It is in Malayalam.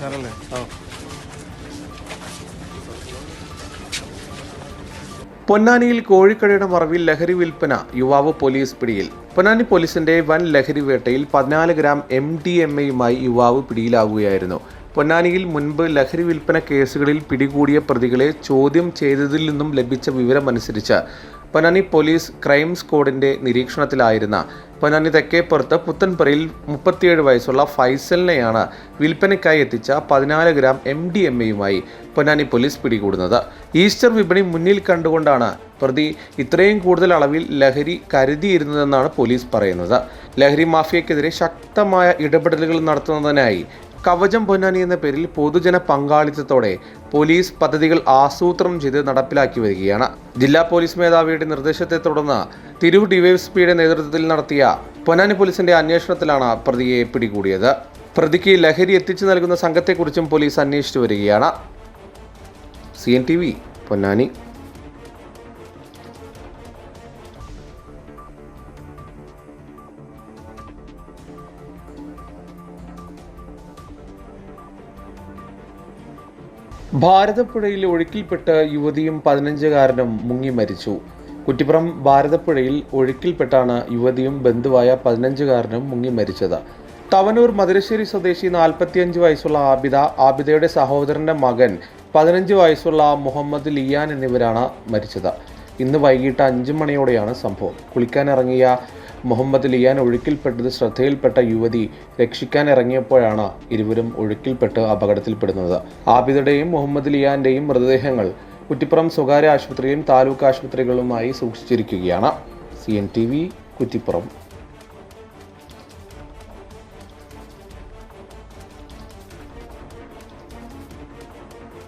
സാറല്ലേ? ആ പൊന്നാനിയിൽ കോഴിക്കടയുടെ മറവിൽ ലഹരി വിൽപ്പന യുവാവ് പോലീസ് പിടിയിൽ. പൊന്നാനി പോലീസിന്റെ വൻ ലഹരി വേട്ടയിൽ പതിനാല് ഗ്രാം എം ഡി എം എയുമായി യുവാവ് പിടിയിലാവുകയായിരുന്നു. പൊന്നാനിയിൽ മുൻപ് ലഹരി വിൽപ്പന കേസുകളിൽ പിടികൂടിയ പ്രതികളെ ചോദ്യം ചെയ്തതിൽ നിന്നും ലഭിച്ച വിവരമനുസരിച്ച് പൊന്നാനി പോലീസ് ക്രൈം സ്ക്വാഡിന്റെ നിരീക്ഷണത്തിലായിരുന്ന പൊന്നാനി തെക്കേപ്പുറത്ത് പുത്തൻപറയിൽ മുപ്പത്തിയേഴ് വയസ്സുള്ള ഫൈസലിനെയാണ് വിൽപ്പനയ്ക്കായി എത്തിച്ച പതിനാല് ഗ്രാം എം ഡി എം എയുമായി പൊന്നാനി പോലീസ് പിടികൂടുന്നത്. ഈസ്റ്റർ വിപണി മുന്നിൽ കണ്ടുകൊണ്ടാണ് പ്രതി ഇത്രയും കൂടുതൽ അളവിൽ ലഹരി കരുതിയിരുന്നതെന്നാണ് പോലീസ് പറയുന്നത്. ലഹരി മാഫിയക്കെതിരെ ശക്തമായ ഇടപെടലുകൾ നടത്തുന്നതിനായി കവചം പൊന്നാനി എന്ന പേരിൽ പൊതുജന പങ്കാളിത്തത്തോടെ പോലീസ് പദ്ധതികൾ ആസൂത്രണം ചെയ്ത് നടപ്പിലാക്കി വരികയാണ്. ജില്ലാ പോലീസ് മേധാവിയുടെ നിർദ്ദേശത്തെ തുടർന്ന് തിരൂർ ഡിവൈഎസ്പിയുടെ നേതൃത്വത്തിൽ നടത്തിയ പൊന്നാനി പോലീസിന്റെ അന്വേഷണത്തിലാണ് പ്രതിയെ പിടികൂടിയത്. പ്രതിക്ക് ലഹരി എത്തിച്ചു നൽകുന്ന സംഘത്തെക്കുറിച്ചും പോലീസ് അന്വേഷിച്ചു വരികയാണ്. C N T V Ponnani. ഭാരതപ്പുഴയിൽ ഒഴുക്കിൽപ്പെട്ട് യുവതിയും പതിനഞ്ചുകാരനും മുങ്ങി മരിച്ചു. കുറ്റിപ്പുറം ഭാരതപ്പുഴയിൽ ഒഴുക്കിൽപ്പെട്ടാണ് യുവതിയും ബന്ധുവായ പതിനഞ്ചുകാരനും മുങ്ങി മരിച്ചത്. തവനൂർ മധുരശ്ശേരി സ്വദേശി നാൽപ്പത്തിയഞ്ച് വയസ്സുള്ള ആബിദ ആബിദയുടെ സഹോദരന്റെ മകൻ പതിനഞ്ച് വയസ്സുള്ള മുഹമ്മദ് ലിയാൻ എന്നിവരാണ് മരിച്ചത്. ഇന്ന് വൈകിട്ട് അഞ്ച് മണിയോടെയാണ് സംഭവം. കുളിക്കാനിറങ്ങിയ മുഹമ്മദ് ലിയാൻ ഒഴുക്കിൽപ്പെട്ടത് ശ്രദ്ധയിൽപ്പെട്ട യുവതി രക്ഷിക്കാൻ ഇറങ്ങിയപ്പോഴാണ് ഇരുവരും ഒഴുക്കിൽപ്പെട്ട് അപകടത്തിൽപ്പെടുന്നത്. ആബിദയുടെയും മുഹമ്മദ് ലിയാന്റെയും മൃതദേഹങ്ങൾ കുറ്റിപ്പുറം സ്വകാര്യ ആശുപത്രിയും താലൂക്ക് ആശുപത്രികളുമായി സൂക്ഷിച്ചിരിക്കുകയാണ്. C N T V Kuttippuram.